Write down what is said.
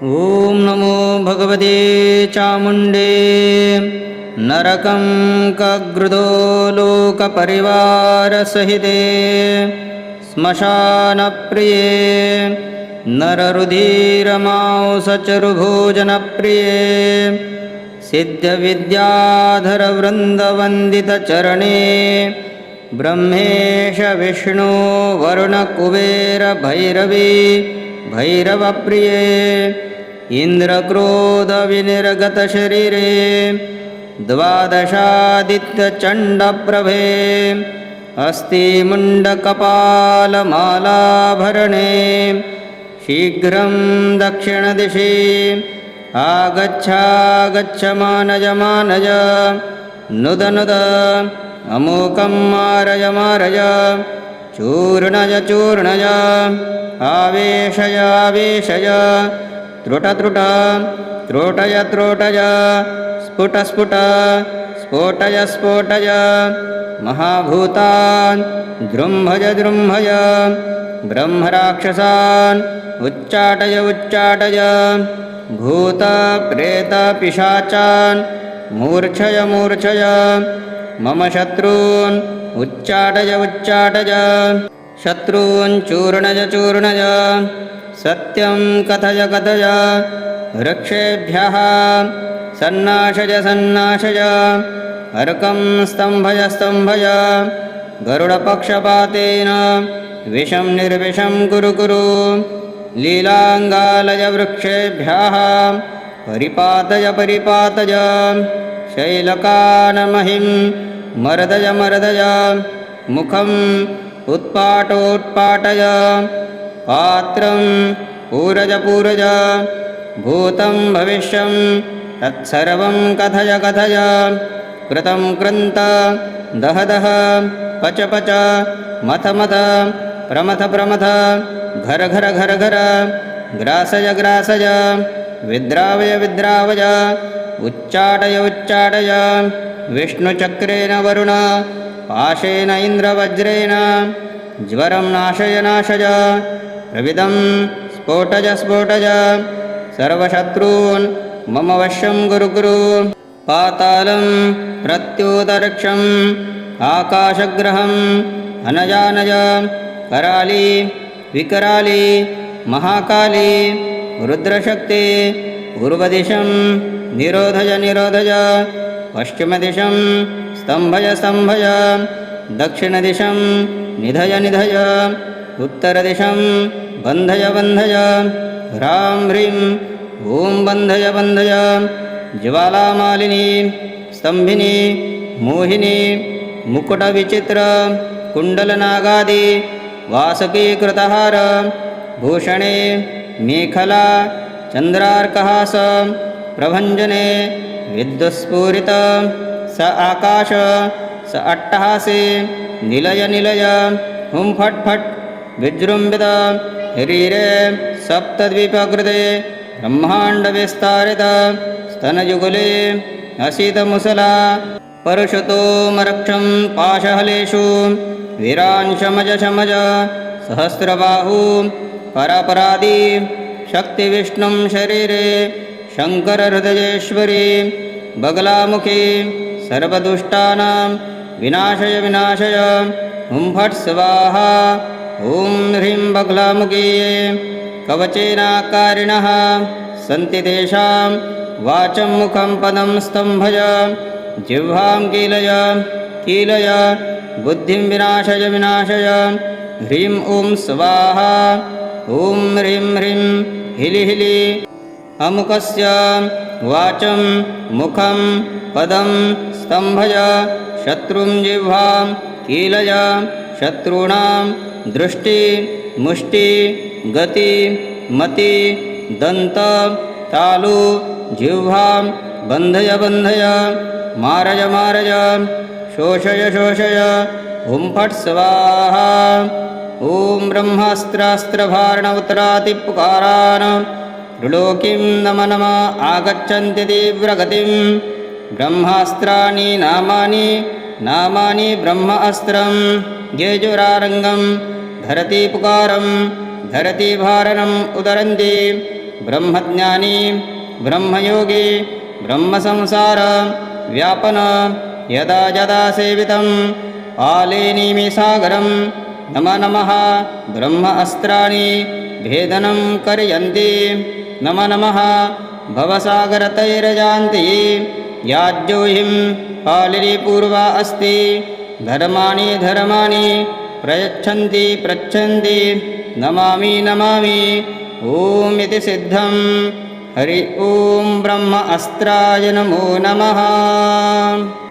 ॐ नमो भगवते चामुण्डे नरकं कगृदो लोकपरिवारसहिते श्मशानप्रिये नररुधिरमांसचरुभोजनप्रिये सिद्धविद्याधरवृन्दवन्दितचरणे ब्रह्मेश विष्णो वरुणकुबेरभैरवी भैरवप्रिये इन्द्रक्रोधविनिर्गतशरीरे द्वादशादित्यचण्डप्रभे अस्ति मुण्डकपालमालाभरणे शीघ्रं दक्षिणदिशि आगच्छागच्छ मानज मानज नुद नुद अमूकं मारय मारय चूर्णय चूर्णय आवेशय आवेशय त्रुटत्रुट त्रोटय त्रोटय स्फुट स्फुट स्फोटय स्फोटय महाभूतान् दृम्भय दृम्भय ब्रह्मराक्षसान् उच्चाटय उच्चाटय भूतप्रेतपिशाचान् मूर्छय मूर्छय मम शत्रून् उच्चाटय उच्चाटय शत्रून् चूर्णय चूर्णय सत्यं कथय कथय। वृक्षेभ्यः सन्नाशय सन्नाशय अर्कं स्तम्भय स्तम्भय। गरुडपक्षपातेन विषं निर्विषं कुरु कुरु। लीलाङ्गालय वृक्षेभ्यः परिपातय परिपातय। शैलकानमहिं मर्दय मर्दय। मुखम् उत्पाटोत्पाटय। पात्रं पूरज पूरज। भूतं भविष्यं तत्सर्वं कथय कथय। कृतं कृन्त दह दह पच पच। मथ मथ। प्रमथ प्रमथ। घर घर घर घर। ग्रासय ग्रासय। विद्रावय विद्रावय। उच्चाटय उच्चाटय विष्णुचक्रेण वरुण पाशेन इन्द्रवज्रेण ज्वरं नाशय नाशय प्रविदं स्फोटज स्फोटज सर्वशत्रून् मम वश्यं गुरु गुरु पातालं प्रत्योदर्क्षम् आकाशग्रहम् अनजानज कराली विकराली महाकाली रुद्रशक्ति पूर्वदिशं निरोधय निरोधय पश्चिमदिशं स्तम्भय स्तम्भय। दक्षिणदिशं निधय निधय। उत्तरदिशं बन्धय बन्धय। ह्रां ह्रीं ॐ बन्धय बन्धय। ज्वालामालिनी स्तम्भिनी मोहिनी मुकुटविचित्र कुण्डलनागादि वासकीकृतहार भूषणे मेखला चन्द्रार्कहास प्रभञ्जने विद्युत्स्फुरित स आकाश स अट्टहासे निलय निलय हुं फट् फट् विजृम्बित शरीरे सप्तद्वीपकृते ब्रह्माण्डविस्तारित स्तनयुगले असितमुसला परशुतोमरक्षं पाशहलेषु वीरांशमज शमज सहस्रबाहू परापरादि शक्तिविष्णुं शरीरे शङ्करहृदयेश्वरी बगलामुखी सर्वदुष्टानां विनाशय विनाशय हुं फट् स्वाहा ॐ ह्रीं बगलामुखीये कवचेनाकारिणः सन्ति तेषां वाचं मुखं पदं स्तम्भय जिह्वां कीलय कीलय बुद्धिं विनाशय विनाशय ह्रीं ॐ स्वाहा ॐ ह्रीं ह्रीं हिलि अमुकस्य वाचं मुखं पदं स्तम्भय शत्रुं जिह्वां कीलय शत्रूणां दृष्टि मुष्टि गति मति दन्त तालु जिह्वां बन्धय बन्धय मारय मारय शोषय शोषय हुं फट् स्वाहा। ॐ ब्रह्मास्त्रास्त्रभारण त्रिलोकीं नम नम आगच्छन्ति तीव्रगतिं ब्रह्मास्त्राणि नामानि नामानि ब्रह्म अस्त्रं गेजुरारङ्गं धरतीपुकारं धरतीभारणम् उदरन्ति। ब्रह्मज्ञानी ब्रह्मयोगी ब्रह्मसंसार व्यापन यदा यदा सेवितम्। आलेनिमिसागरं नमः नमः ब्रह्म अस्त्राणि भेदनं करयन्ति नमः नमः। भवसागरतैरजान्ति। याज्योहिं पालिरीपूर्वा अस्ति। धर्माणि धर्माणि प्रयच्छन्ति पृच्छन्ति नमामि नमामि। ॐ इति सिद्धं हरि ॐ ब्रह्म अस्त्राय नमो नमः